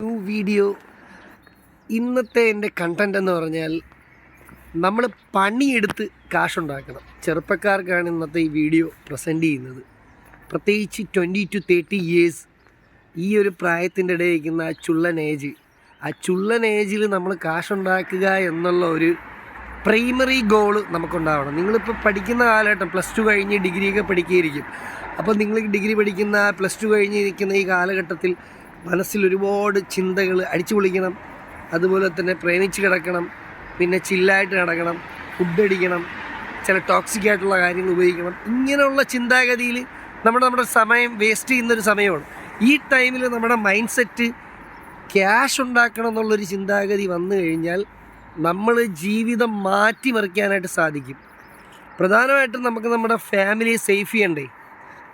New video ഇന്നത്തെ എന്റെ content എന്ന് പറഞ്ഞാൽ നമ്മൾ പണിയെടുത്ത് കാശുണ്ടാക്കണം. ചെറുപ്പക്കാർക്കാണ് ഇന്നത്തെ ഈ വീഡിയോ പ്രസന്റ് ചെയ്യുന്നത്. പ്രത്യേകിച്ച് ട്വന്റി ടു തേർട്ടി ഇയേഴ്സ് ഈ ഒരു പ്രായത്തിന്റെ ഇടയിൽ ഇരിക്കുന്ന ആ ചുള്ളൻ ഏജ് ആ ചുള്ളൻ ഏജിൽ നമ്മൾ കാശുണ്ടാക്കുക എന്നുള്ള ഒരു പ്രൈമറി ഗോൾ നമുക്കുണ്ടാവണം. നിങ്ങളിപ്പോൾ പഠിക്കുന്ന കാലഘട്ടം പ്ലസ് ടു കഴിഞ്ഞ് ഡിഗ്രിയൊക്കെ പഠിക്കുകയായിരിക്കും. അപ്പോൾ നിങ്ങൾ ഡിഗ്രി പഠിക്കുന്ന പ്ലസ് ടു കഴിഞ്ഞ് നിൽക്കുന്ന ഈ കാലഘട്ടത്തിൽ മനസ്സിൽ ഒരുപാട് ചിന്തകൾ അടിച്ചു പൊളിക്കണം. അതുപോലെ തന്നെ പ്രേമിച്ച് കിടക്കണം. പിന്നെ ചില്ലായിട്ട് കിടക്കണം ഫുഡ് അടിക്കണം. ചില ടോക്സിക് ആയിട്ടുള്ള കാര്യങ്ങൾ ഉപയോഗിക്കണം. ഇങ്ങനെയുള്ള ചിന്താഗതിയിൽ നമ്മുടെ നമ്മുടെ സമയം വേസ്റ്റ് ചെയ്യുന്നൊരു സമയമാണ്. ഈ ടൈമിൽ നമ്മുടെ മൈൻഡ് സെറ്റ് ക്യാഷ് ഉണ്ടാക്കണം എന്നുള്ളൊരു ചിന്താഗതി വന്നു കഴിഞ്ഞാൽ നമ്മൾ ജീവിതം മാറ്റിമറിക്കാനായിട്ട് സാധിക്കും. പ്രധാനമായിട്ടും നമുക്ക് നമ്മുടെ ഫാമിലിയെ സേഫ് ചെയ്യണ്ടേ?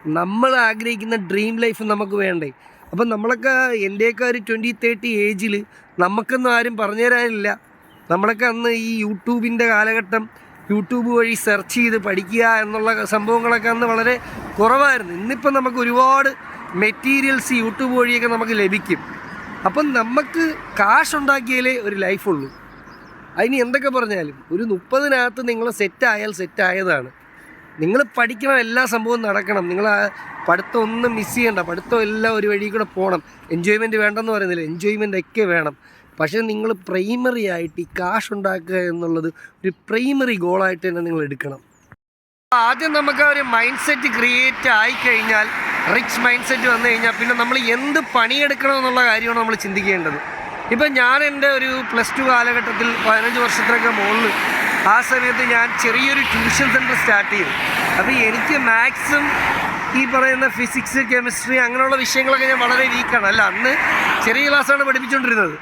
നമ്മൾ ആഗ്രഹിക്കുന്ന ഡ്രീം ലൈഫ് നമുക്ക് വേണ്ടേ? അപ്പം നമ്മളൊക്കെ എന്റെയൊക്കെ ഒരു ട്വന്റി തേർട്ടി ഏജിൽ നമുക്കൊന്നും ആരും പറഞ്ഞു തരാനില്ല നമ്മളൊക്കെ അന്ന് ഈ യൂട്യൂബിന്റെ കാലഘട്ടം യൂട്യൂബ് വഴി സെർച്ച് ചെയ്ത് പഠിക്കുക എന്നുള്ള സംഭവങ്ങളൊക്കെ അന്ന് വളരെ കുറവായിരുന്നു. ഇന്നിപ്പം നമുക്ക് ഒരുപാട് മെറ്റീരിയൽസ് യൂട്യൂബ് വഴിയൊക്കെ നമുക്ക് ലഭിക്കും. അപ്പം നമുക്ക് കാശ് ഉണ്ടാക്കിയാലേ ഒരു ലൈഫുള്ളൂ അതിന് എന്തൊക്കെ പറഞ്ഞാലും ഒരു മുപ്പതിനകത്ത് നിങ്ങൾ സെറ്റായാൽ സെറ്റായതാണ് നിങ്ങൾ പഠിക്കണ എല്ലാ സംഭവവും നടക്കണം. നിങ്ങൾ പഠിത്തം ഒന്നും മിസ് ചെയ്യണ്ട. പഠിത്തം എല്ലാം ഒരു വഴി കൂടെ പോകണം എൻജോയ്മെന്റ് വേണ്ടെന്ന് പറയുന്നില്ല. എൻജോയ്മെന്റ് ഒക്കെ വേണം. പക്ഷേ നിങ്ങൾ പ്രൈമറി ആയിട്ട് ഈ കാശ് ഉണ്ടാക്കുക എന്നുള്ളത് ഒരു പ്രൈമറി ഗോളായിട്ട് തന്നെ നിങ്ങൾ എടുക്കണം. ആദ്യം നമുക്ക് ഒരു മൈൻഡ് സെറ്റ് ക്രിയേറ്റ് ആയിക്കഴിഞ്ഞാൽ റിച്ച് മൈൻഡ് സെറ്റ് വന്നു കഴിഞ്ഞാൽ പിന്നെ നമ്മൾ എന്ത് പണിയെടുക്കണം എന്നുള്ള കാര്യമാണ് നമ്മൾ ചിന്തിക്കേണ്ടത്. ഇപ്പം ഞാൻ എന്റെ ഒരു പ്ലസ് ടു കാലഘട്ടത്തിൽ പതിനഞ്ച് വർഷത്തിനൊക്കെ മുകളിൽ ആ സമയത്ത് ഞാൻ ചെറിയൊരു ട്യൂഷൻ സെന്റർ സ്റ്റാർട്ട് ചെയ്തു. അപ്പോൾ എനിക്ക് മാക്സും ഈ പറയുന്ന ഫിസിക്സ് കെമിസ്ട്രി അങ്ങനെയുള്ള വിഷയങ്ങളൊക്കെ ഞാൻ വളരെ വീക്കാണ്. അല്ല അന്ന് ചെറിയ ക്ലാസ്സാണ് പഠിപ്പിച്ചുകൊണ്ടിരുന്നത്.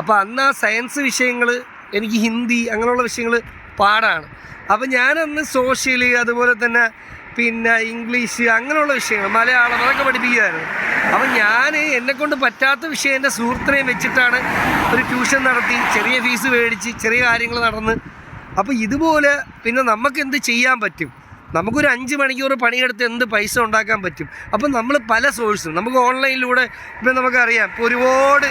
അപ്പോൾ അന്ന് ആ സയൻസ് വിഷയങ്ങൾ എനിക്ക് ഹിന്ദി അങ്ങനെയുള്ള വിഷയങ്ങൾ പാടാണ്. അപ്പോൾ ഞാനന്ന് സോഷ്യൽ അതുപോലെ തന്നെ പിന്നെ ഇംഗ്ലീഷ് അങ്ങനെയുള്ള വിഷയങ്ങൾ മലയാളം അതൊക്കെ പഠിപ്പിക്കുമായിരുന്നു അപ്പം ഞാൻ എന്നെക്കൊണ്ട് പറ്റാത്ത വിഷയം എന്റെ സുഹൃത്തിനെയും വെച്ചിട്ടാണ് ഒരു ട്യൂഷൻ നടത്തി ചെറിയ ഫീസ് മേടിച്ച് ചെറിയ കാര്യങ്ങൾ നടന്ന് അപ്പോൾ ഇതുപോലെ പിന്നെ നമുക്ക് എന്ത് ചെയ്യാൻ പറ്റും? നമുക്കൊരു അഞ്ച് മണിക്കൂർ പണിയെടുത്ത് എന്ത് പൈസ ഉണ്ടാക്കാൻ പറ്റും? അപ്പം നമ്മൾ പല സോഴ്സും നമുക്ക് ഓൺലൈനിലൂടെ ഇപ്പം നമുക്കറിയാം. ഒരുപാട്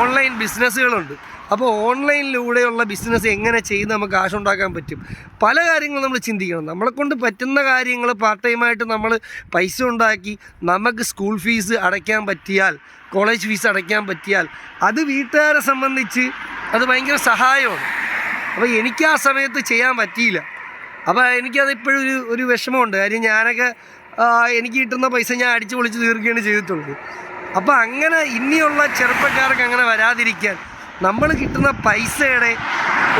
ഓൺലൈൻ ബിസിനസ്സുകളുണ്ട്. അപ്പോൾ ഓൺലൈനിലൂടെയുള്ള ബിസിനസ് എങ്ങനെ ചെയ്ത് നമുക്ക് കാശ് ഉണ്ടാക്കാൻ പറ്റും? പല കാര്യങ്ങളും നമ്മൾ ചിന്തിക്കണം. നമ്മളെ കൊണ്ട് പറ്റുന്ന കാര്യങ്ങൾ പാർട്ട് ടൈമായിട്ട് നമ്മൾ പൈസ ഉണ്ടാക്കി നമുക്ക് സ്കൂൾ ഫീസ് അടയ്ക്കാൻ പറ്റിയാൽ കോളേജ് ഫീസ് അടയ്ക്കാൻ പറ്റിയാൽ അത് വീട്ടുകാരെ സംബന്ധിച്ച് അത് ഭയങ്കര സഹായമാണ്. അപ്പോൾ എനിക്ക് ആ സമയത്ത് ചെയ്യാൻ പറ്റിയില്ല. അപ്പോൾ എനിക്കത് ഇപ്പോഴും ഒരു ഒരു വിഷമമുണ്ട്. കാര്യം ഞാനൊക്കെ എനിക്ക് കിട്ടുന്ന പൈസ ഞാൻ അടിച്ചു പൊളിച്ച് തീർക്കുകയാണ് ചെയ്തിട്ടുള്ളത്. അപ്പോൾ അങ്ങനെ ഇനിയുള്ള ചെറുപ്പക്കാർക്ക് അങ്ങനെ വരാതിരിക്കാൻ നമ്മൾ കിട്ടുന്ന പൈസയുടെ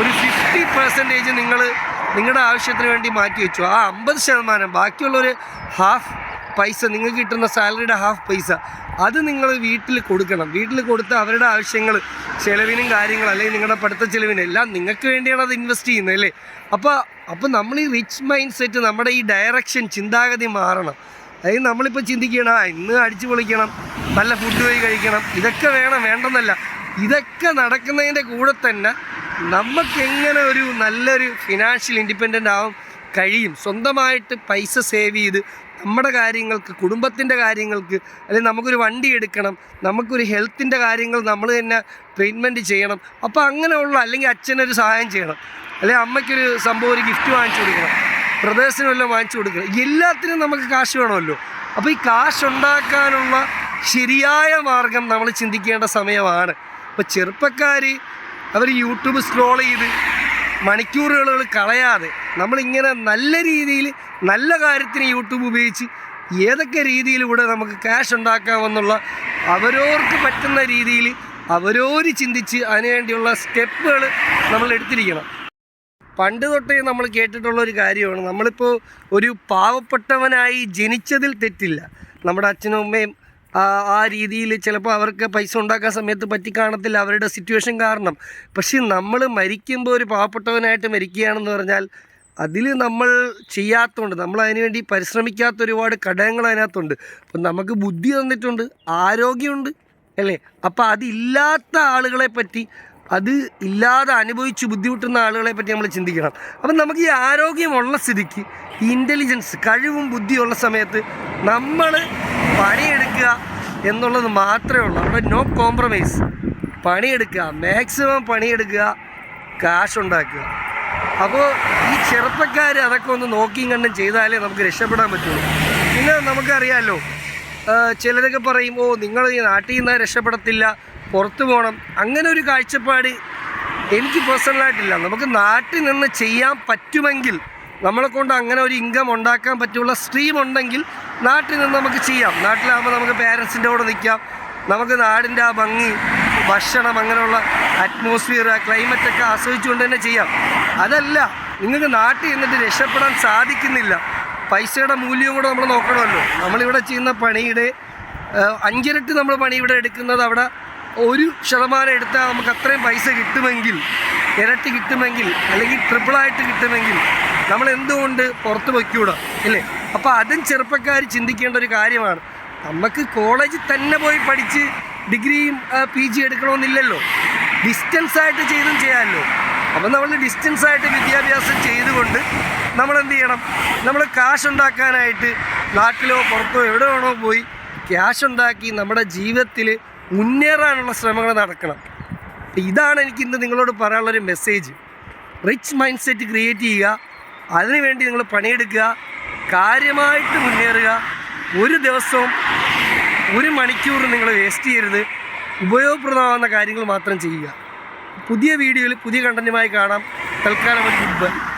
ഒരു ഫിഫ്റ്റി പെർസെന്റേജ് നിങ്ങൾ നിങ്ങളുടെ ആവശ്യത്തിന് വേണ്ടി മാറ്റി വെച്ചു. ആ അമ്പത് ശതമാനം ബാക്കിയുള്ളൊരു ഹാഫ് പൈസ നിങ്ങൾക്ക് കിട്ടുന്ന സാലറിയുടെ ഹാഫ് പൈസ അത് നിങ്ങൾ വീട്ടിൽ കൊടുക്കണം. വീട്ടിൽ കൊടുത്ത് അവരുടെ ആവശ്യങ്ങൾ ചിലവിനും കാര്യങ്ങൾ അല്ലെങ്കിൽ നിങ്ങളുടെ പഠിത്ത ചിലവിനും എല്ലാം നിങ്ങൾക്ക് വേണ്ടിയാണ് അത് ഇൻവെസ്റ്റ് ചെയ്യുന്നത് അല്ലേ? അപ്പോൾ അപ്പോൾ നമ്മൾ ഈ റിച്ച് മൈൻഡ് സെറ്റ് നമ്മുടെ ഈ ഡയറക്ഷൻ ചിന്താഗതി മാറണം. അതായത് നമ്മളിപ്പോൾ ചിന്തിക്കണം ഇന്ന് അടിച്ചു പൊളിക്കണം നല്ല ഫുഡ് പോയി കഴിക്കണം ഇതൊക്കെ വേണം വേണ്ടെന്നല്ല. ഇതൊക്കെ നടക്കുന്നതിന്റെ കൂടെ തന്നെ നമുക്ക് എങ്ങനെ ഒരു നല്ലൊരു ഫിനാൻഷ്യൽ ഇൻഡിപെൻഡന്റ് ആവാൻ കഴിയും? സ്വന്തമായിട്ട് പൈസ സേവ് ചെയ്ത് നമ്മുടെ കാര്യങ്ങൾക്ക് കുടുംബത്തിന്റെ കാര്യങ്ങൾക്ക് അല്ലെങ്കിൽ നമുക്കൊരു വണ്ടി എടുക്കണം നമുക്കൊരു ഹെൽത്തിന്റെ കാര്യങ്ങൾ നമ്മൾ തന്നെ ട്രീറ്റ്മെന്റ് ചെയ്യണം. അപ്പോൾ അങ്ങനെയുള്ള അല്ലെങ്കിൽ അച്ഛനൊരു സഹായം ചെയ്യണം. അല്ലെങ്കിൽ അമ്മയ്ക്കൊരു സംഭവം ഒരു ഗിഫ്റ്റ് വാങ്ങിച്ചു കൊടുക്കണം. ബ്രദേഴ്സിന് വല്ലതും വാങ്ങിച്ചു കൊടുക്കണം. എല്ലാത്തിനും നമുക്ക് കാശ് വേണമല്ലോ. അപ്പോൾ ഈ കാശ് ഉണ്ടാക്കാനുള്ള ശരിയായ മാർഗം നമ്മൾ ചിന്തിക്കേണ്ട സമയമാണ്. അപ്പോൾ ചെറുപ്പക്കാർ അവർ യൂട്യൂബ് സ്ക്രോൾ ചെയ്ത് മണിക്കൂറുകൾ കളയാതെ നമ്മളിങ്ങനെ നല്ല രീതിയിൽ നല്ല കാര്യത്തിന് യൂട്യൂബ് ഉപയോഗിച്ച് ഏതൊക്കെ രീതിയിലൂടെ നമുക്ക് ക്യാഷ് ഉണ്ടാക്കാമെന്നുള്ള അവരോർക്ക് പറ്റുന്ന രീതിയിൽ അവരോര് ചിന്തിച്ച് അതിനുവേണ്ടിയുള്ള സ്റ്റെപ്പുകൾ നമ്മൾ എടുത്തിരിക്കണം. പണ്ട് തൊട്ടേ നമ്മൾ കേട്ടിട്ടുള്ള ഒരു കാര്യമാണ്. നമ്മളിപ്പോൾ ഒരു പാവപ്പെട്ടവനായി ജനിച്ചതിൽ തെറ്റില്ല. നമ്മുടെ അച്ഛനും അമ്മയും ആ രീതിയിൽ ചിലപ്പോൾ അവർക്ക് പൈസ ഉണ്ടാക്കാൻ സമയത്ത് പറ്റി കാണത്തില്ല അവരുടെ സിറ്റുവേഷൻ കാരണം. പക്ഷേ നമ്മൾ മരിക്കുമ്പോൾ ഒരു പാവപ്പെട്ടവനായിട്ട് മരിക്കുകയാണെന്ന് പറഞ്ഞാൽ അതിൽ നമ്മൾ ചെയ്യാത്തതുകൊണ്ട് നമ്മൾ അതിനുവേണ്ടി പരിശ്രമിക്കാത്ത ഒരുപാട് ഘടകങ്ങൾ അതിനകത്തുണ്ട്. അപ്പം നമുക്ക് ബുദ്ധി തന്നിട്ടുണ്ട് ആരോഗ്യമുണ്ട് അല്ലേ? അപ്പോൾ അതില്ലാത്ത ആളുകളെ പറ്റി അത് ഇല്ലാതെ അനുഭവിച്ച് ബുദ്ധിമുട്ടുന്ന ആളുകളെ പറ്റി നമ്മൾ ചിന്തിക്കണം. അപ്പം നമുക്ക് ഈ ആരോഗ്യമുള്ള സ്ഥിതിക്ക് ഇന്റലിജൻസ് കഴിവും ബുദ്ധിയുള്ള സമയത്ത് നമ്മൾ പണിയെടുക്കുക എന്നുള്ളത് മാത്രമേ ഉള്ളൂ. അവിടെ നോ കോംപ്രമൈസ് പണിയെടുക്കുക. മാക്സിമം പണിയെടുക്കുക. കാശ് ഉണ്ടാക്കുക. അപ്പോൾ ഈ ചെറുപ്പക്കാർ അതൊക്കെ ഒന്ന് നോക്കിയും കണ്ടും ചെയ്താലേ നമുക്ക് രക്ഷപ്പെടാൻ പറ്റുള്ളൂ. പിന്നെ നമുക്കറിയാമല്ലോ ചിലരൊക്കെ പറയും ഓ നിങ്ങൾ ഈ നാട്ടിൽ നിന്ന് രക്ഷപ്പെടത്തില്ല. പുറത്തു പോകണം അങ്ങനെ ഒരു കാഴ്ചപ്പാട് എനിക്ക് പേഴ്സണലായിട്ടില്ല നമുക്ക് നാട്ടിൽ നിന്ന് ചെയ്യാൻ പറ്റുമെങ്കിൽ നമ്മളെ കൊണ്ട് അങ്ങനെ ഒരു ഇൻകം ഉണ്ടാക്കാൻ പറ്റുള്ള സ്ട്രീം ഉണ്ടെങ്കിൽ നാട്ടിൽ നിന്ന് നമുക്ക് ചെയ്യാം. നാട്ടിലാകുമ്പോൾ നമുക്ക് പേരൻസിന്റെ കൂടെ നിൽക്കാം നമുക്ക് നാടിന്റെ ആ ഭംഗി ഭക്ഷണം അങ്ങനെയുള്ള അറ്റ്മോസ്ഫിയർ ക്ലൈമറ്റ് ഒക്കെ ആസ്വദിച്ചുകൊണ്ട് തന്നെ ചെയ്യാം. അതല്ല നിങ്ങൾക്ക് നാട്ടിൽ നിന്നിട്ട് രക്ഷപ്പെടാൻ സാധിക്കുന്നില്ല. പൈസയുടെ മൂല്യം കൂടെ നമ്മൾ നോക്കണമല്ലോ. നമ്മളിവിടെ ചെയ്യുന്ന പണിയുടെ അഞ്ചിരട്ടി നമ്മൾ പണി ഇവിടെ എടുക്കുന്നത് അവിടെ ഒരു ശതമാനം എടുത്താൽ നമുക്ക് അത്രയും പൈസ കിട്ടുമെങ്കിൽ ഇരട്ടി കിട്ടുമെങ്കിൽ അല്ലെങ്കിൽ ട്രിപ്പിളായിട്ട് കിട്ടുമെങ്കിൽ നമ്മൾ എന്തുകൊണ്ട് പുറത്ത് വയ്ക്കൂടാ അല്ലേ അപ്പോൾ അതും ചെറുപ്പക്കാർ ചിന്തിക്കേണ്ട ഒരു കാര്യമാണ്. നമുക്ക് കോളേജിൽ തന്നെ പോയി പഠിച്ച് ഡിഗ്രിയും പി ജി എടുക്കണമെന്നില്ലല്ലോ. ഡിസ്റ്റൻസ് ആയിട്ട് ചെയ്തും ചെയ്യാമല്ലോ. അപ്പം നമ്മൾ ഡിസ്റ്റൻസ് ആയിട്ട് വിദ്യാഭ്യാസം ചെയ്തുകൊണ്ട് നമ്മൾ എന്ത് ചെയ്യണം നമ്മൾ കാശ് ഉണ്ടാക്കാനായിട്ട് നാട്ടിലോ പുറത്തോ എവിടെ വേണോ പോയി ക്യാഷ് ഉണ്ടാക്കി നമ്മുടെ ജീവിതത്തിൽ മുന്നേറാനുള്ള ശ്രമങ്ങൾ നടക്കണം. ഇതാണ് എനിക്ക് ഇന്ന് നിങ്ങളോട് പറയാനുള്ളൊരു message rich mind set create ചെയ്യുക. അതിനുവേണ്ടി നിങ്ങൾ പണിയെടുക്കുക കാര്യമായിട്ട് മുന്നേറുക. ഒരു ദിവസവും ഒരു മണിക്കൂർ നിങ്ങൾ വേസ്റ്റ് ചെയ്യരുത്. ഉപയോഗപ്രദമാകുന്ന കാര്യങ്ങൾ മാത്രം ചെയ്യുക. പുതിയ വീഡിയോയിൽ പുതിയ കണ്ടന്റുമായി കാണാം. തൽക്കാലം ഒരു ഗുഡ് ബൈ